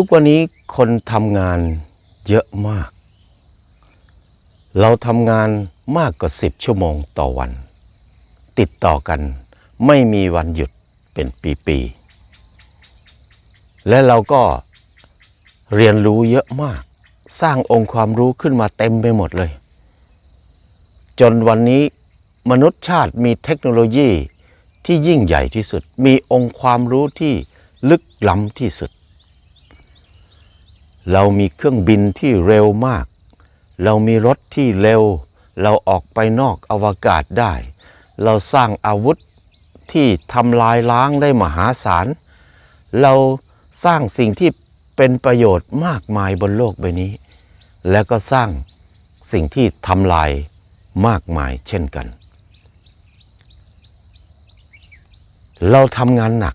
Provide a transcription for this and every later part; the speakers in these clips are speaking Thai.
ทุกวันนี้คนทำงานเยอะมาก เราทำงานมากกว่าสิบชั่วโมงต่อวัน ติดต่อกันไม่มีวันหยุดเป็นปีๆ และเราก็เรียนรู้เยอะมาก สร้างองค์ความรู้ขึ้นมาเต็มไปหมดเลย จนวันนี้มนุษยชาติมีเทคโนโลยีที่ยิ่งใหญ่ที่สุด มีองค์ความรู้ที่ลึกล้ำที่สุด เรามีเครื่องบินที่เร็วมาก เรามีรถที่เร็ว เราออกไปนอกอวกาศได้ เราสร้างอาวุธที่ทำลายล้างได้มหาศาล เราสร้างสิ่งที่เป็นประโยชน์มากมายบนโลกใบนี้ และก็สร้างสิ่งที่ทำลายมากมายเช่นกัน เราทำงานหนัก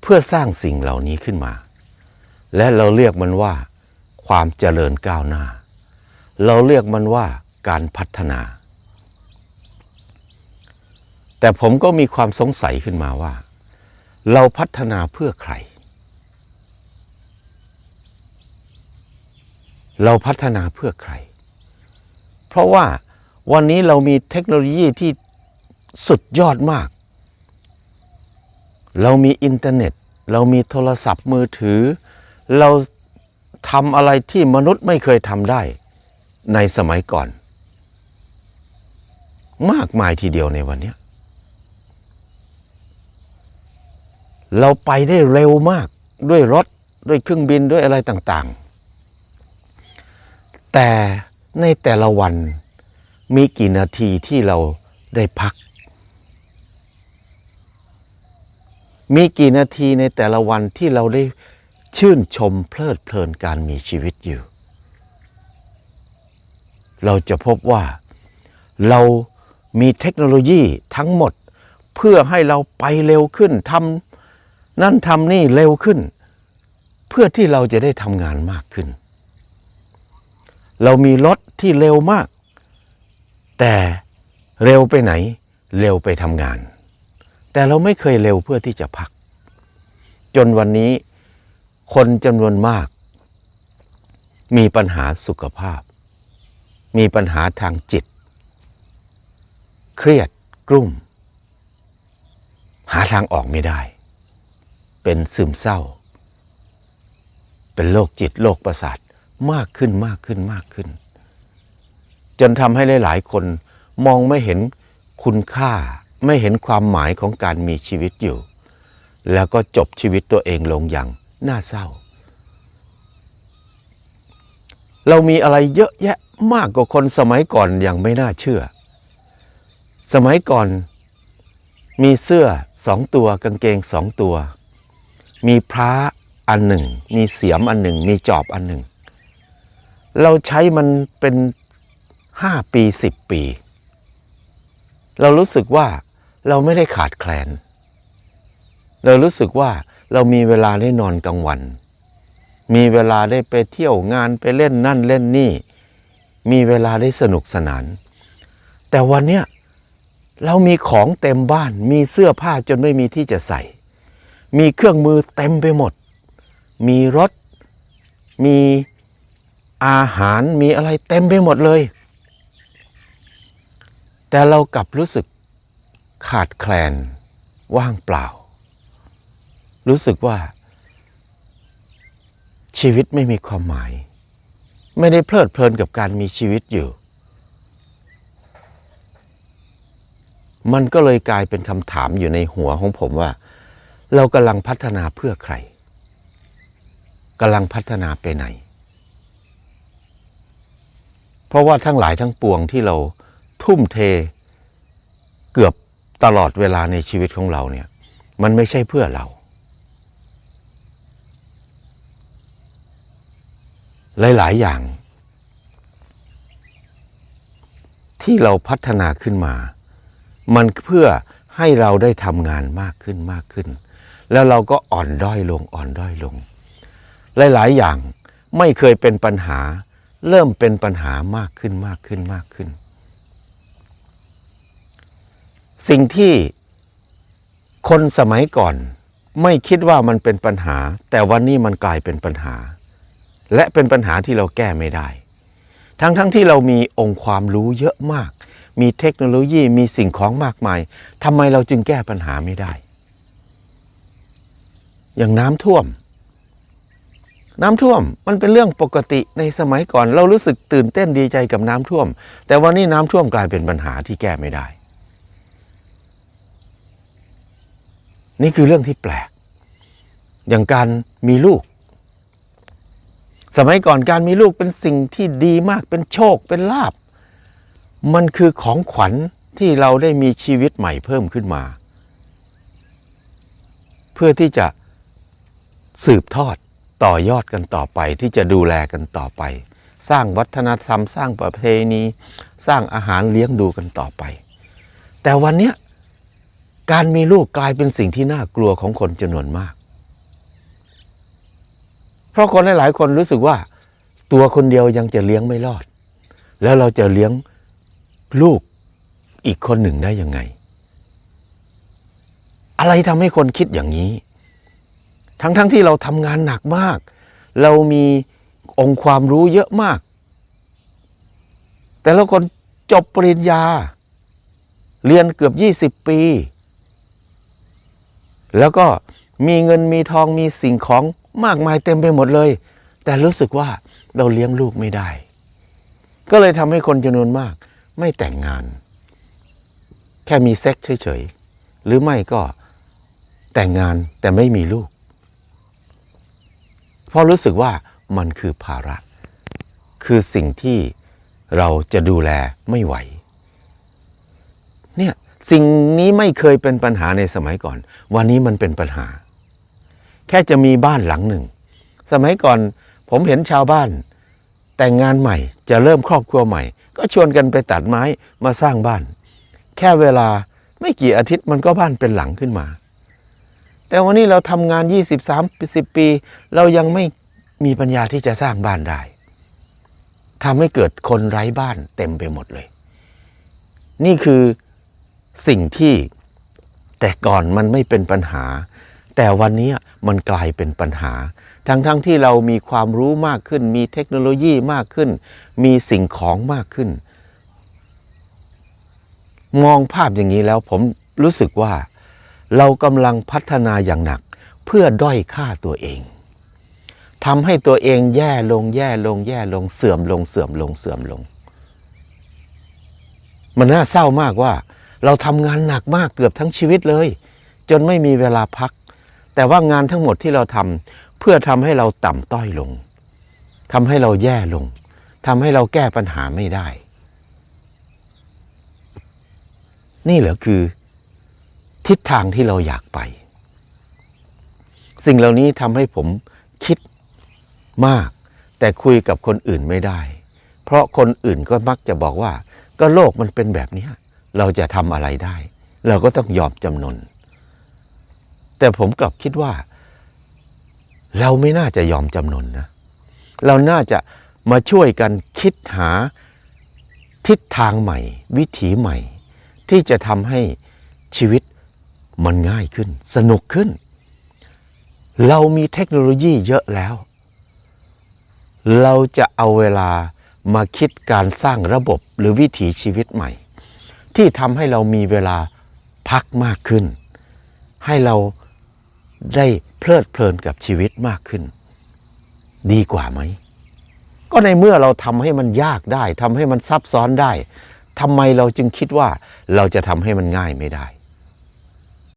เพื่อสร้างสิ่งเหล่านี้ขึ้นมา และเราเรียกมันว่า ความเจริญก้าวหน้า เราเรียกมันว่าการพัฒนา แต่ผมก็มีความสงสัยขึ้นมาว่า เราพัฒนาเพื่อใคร เราพัฒนาเพื่อใคร เพราะว่าวันนี้เรามีเทคโนโลยีที่สุดยอดมาก เรามีอินเทอร์เน็ต เรามีโทรศัพท์มือถือ เราทำอะไรที่มนุษย์ไม่เคยทำได้ในสมัยก่อน มากมายทีเดียวในวันนี้ เราไปได้เร็วมากด้วยรถด้วยเครื่องบินด้วยอะไรต่างๆ แต่ในแต่ละวันมีกี่นาทีที่เราได้พัก มีกี่นาทีในแต่ละวันที่เราได้ ชื่นชมเพลิดเพลินการมีชีวิตอยู่ เราจะพบว่าเรามีเทคโนโลยีทั้งหมด เพื่อให้เราไปเร็วขึ้นทำนั่นทำนี่เร็วขึ้น เพื่อที่เราจะได้ทำงานมากขึ้น เรามีรถที่เร็วมาก แต่เร็วไปไหน เร็วไปทำงาน แต่เราไม่เคยเร็วเพื่อที่จะพัก จนวันนี้ คนจำนวนมาก มีปัญหาสุขภาพ มีปัญหาทางจิต เครียดกลุ้มหาทางออกไม่ได้ เป็นซึมเศร้า เป็นโรคจิตโรคประสาทมากขึ้นมากขึ้นมากขึ้น จนทำให้หลายๆ คนมองไม่เห็นคุณค่าไม่เห็นความหมายของการมีชีวิตอยู่ แล้วก็จบชีวิตตัวเองลงอย่าง น่าเศร้า เรามีอะไรเยอะแยะมากกว่าคนสมัยก่อนอย่างไม่น่าเชื่อ สมัยก่อน มีเสื้อสองตัวกางเกงสองตัว มีพระอันหนึ่ง มีเสียมอันหนึ่ง มีจอบอันหนึ่ง เราใช้มันเป็นห้าปีสิบปี เรารู้สึกว่าเราไม่ได้ขาดแคลน เรารู้สึกว่าเรามีเวลาได้นอนกลางวัน มีเวลาได้ไปเที่ยวงานไปเล่นนั่นเล่นนี่ มีเวลาได้สนุกสนาน แต่วันเนี้ยเรามีของเต็มบ้าน มีเสื้อผ้าจนไม่มีที่จะใส่ มีเครื่องมือเต็มไปหมด มีรถ มีอาหาร มีอะไรเต็มไปหมดเลย แต่เรากลับรู้สึกขาดแคลนว่างเปล่า รู้สึกว่า ชีวิตไม่มีความหมาย ไม่ได้เพลิดเพลินกับการมีชีวิตอยู่ มันก็เลยกลายเป็นคำถามอยู่ในหัวของผมว่า เรากำลังพัฒนาเพื่อใครกำลังพัฒนาไปไหน เพราะว่าทั้งหลายทั้งปวงที่เราทุ่มเทเกือบตลอดเวลาในชีวิตของเราเนี่ย มันไม่ใช่เพื่อเรา หลาย ๆ อย่าง ที่เราพัฒนาขึ้นมา มันเพื่อให้เราได้ทำงานมากขึ้นมากขึ้น แล้วเราก็อ่อนด้อยลงอ่อนด้อยลง หลาย ๆ อย่างไม่เคยเป็นปัญหา เริ่มเป็นปัญหามากขึ้นมากขึ้นมากขึ้น สิ่งที่คนสมัยก่อน ไม่คิดว่ามันเป็นปัญหา แต่วันนี้มันกลายเป็นปัญหา และเป็นปัญหาที่เราแก้ไม่ได้ ทั้งๆทที่เรามีองค์ความรู้เยอะมาก มีเทคโนโลยีมีสิ่งของมากมายทำไมเราจึงแก้ปัญหาไม่ได้ อย่างน้ำท่วม น้ำท่วมมันเป็นเรื่องปกติในสมัยก่อน เรารู้สึกตื่นเต้นดีใจกับน้ำท่วม แต่วันนี้น้ำท่วมกลายเป็นปัญหาที่แก้ไม่ได้ นี่คือเรื่องที่แปลก อย่างการมีลูก สมัยก่อนการมีลูกเป็นสิ่งที่ดีมากเป็นโชคเป็นลาบ มันคือของขวัญที่เราได้มีชีวิตใหม่เพิ่มขึ้นมา เพื่อที่จะสืบทอดต่อยอดกันต่อไปที่จะดูแลกันต่อไป สร้างวัฒนธรรม สร้างประเพณี สร้างอาหารเลี้ยงดูกันต่อไป แต่วันนี้การมีลูกกลายเป็นสิ่งที่น่ากลัวของคนจำนวนมาก ราะคนหลายๆคนรู้สึกว่า ตัวคนเดียวยังจะเลี้ยงไม่รอด แล้วเราจะเลี้ยงลูกอีกคนหนึ่งได้ยังไง อะไรทำให้คนคิดอย่างนี้ ทั้งๆทที่เราทำงานหนักมาก เรามีองค์ความรู้เยอะมาก แต่ละคนจบปริญญา เรียนเกือบ 20 ปี แล้วก็มีเงินมีทองมีสิ่งของ มากมายเต็มไปหมดเลย แต่รู้สึกว่าเราเลี้ยงลูกไม่ได้ ก็เลยทำให้คนจำนวนมากไม่แต่งงาน แค่มีเซ็กซ์เฉยๆ หรือไม่ก็แต่งงานแต่ไม่มีลูก เพราะรู้สึกว่ามันคือภาระ คือสิ่งที่เราจะดูแลไม่ไหว เนี่ยสิ่งนี้ไม่เคยเป็นปัญหาในสมัยก่อน วันนี้มันเป็นปัญหา แค่จะมีบ้านหลังหนึ่ง สมัยก่อนผมเห็นชาวบ้าน แต่งงานใหม่จะเริ่มครอบครัวใหม่ ก็ชวนกันไปตัดไม้มาสร้างบ้าน แค่เวลาไม่กี่อาทิตย์มันก็บ้านเป็นหลังขึ้นมา แต่วันนี้เราทำงาน 20 30ปี เรายังไม่มีปัญญาที่จะสร้างบ้านได้ทำให้เกิดคนไร้บ้านเต็มไปหมดเลย นี่คือสิ่งที่แต่ก่อนมันไม่เป็นปัญหา แต่วันนี้มันกลายเป็นปัญหา ทั้งๆทที่เรามีความรู้มากขึ้น มีเทคโนโลยีมากขึ้น มีสิ่งของมากขึ้น มองภาพอย่างนี้แล้วผมรู้สึกว่า เรากำลังพัฒนาอย่างหนัก เพื่อด้อยค่าตัวเองทำให้ตัวเองแย่ลงแย่ลงแย่ลงเสื่อมลงเสื่อมลงเสื่อมลง มันน่าเศร้ามากว่า เราทำงานหนักมากเกือบทั้งชีวิตเลย จนไม่มีเวลาพัก แต่ว่างานทั้งหมดที่เราทำเพื่อทำให้เราต่ำต้อยลงทำให้เราแย่ลงทำให้เราแก้ปัญหาไม่ได้ นี่เหรอคือ ทิศทางที่เราอยากไป สิ่งเหล่านี้ทำให้ผมคิดมาก แต่คุยกับคนอื่นไม่ได้ เพราะคนอื่นก็มักจะบอกว่า ก็โลกมันเป็นแบบนี้ เราจะทำอะไรได้ เราก็ต้องยอมจำนน แต่ผมกลับคิดว่า เราไม่น่าจะยอมจำนนนะ เราน่าจะมาช่วยกันคิดหาทิศทางใหม่ วิถีใหม่ ที่จะทำให้ชีวิตมันง่ายขึ้น สนุกขึ้น เรามีเทคโนโลยีเยอะแล้ว เราจะเอาเวลามาคิดการสร้างระบบหรือวิถีชีวิตใหม่ ที่ทำให้เรามีเวลาพักมากขึ้น ให้เรา ได้เพลิดเพลินกับชีวิตมากขึ้น ดีกว่าไหม ก็ในเมื่อเราทำให้มันยากได้ทำให้มันซับซ้อนได้ทำไมเราจึงคิดว่าเราจะทำให้มันง่ายไม่ได้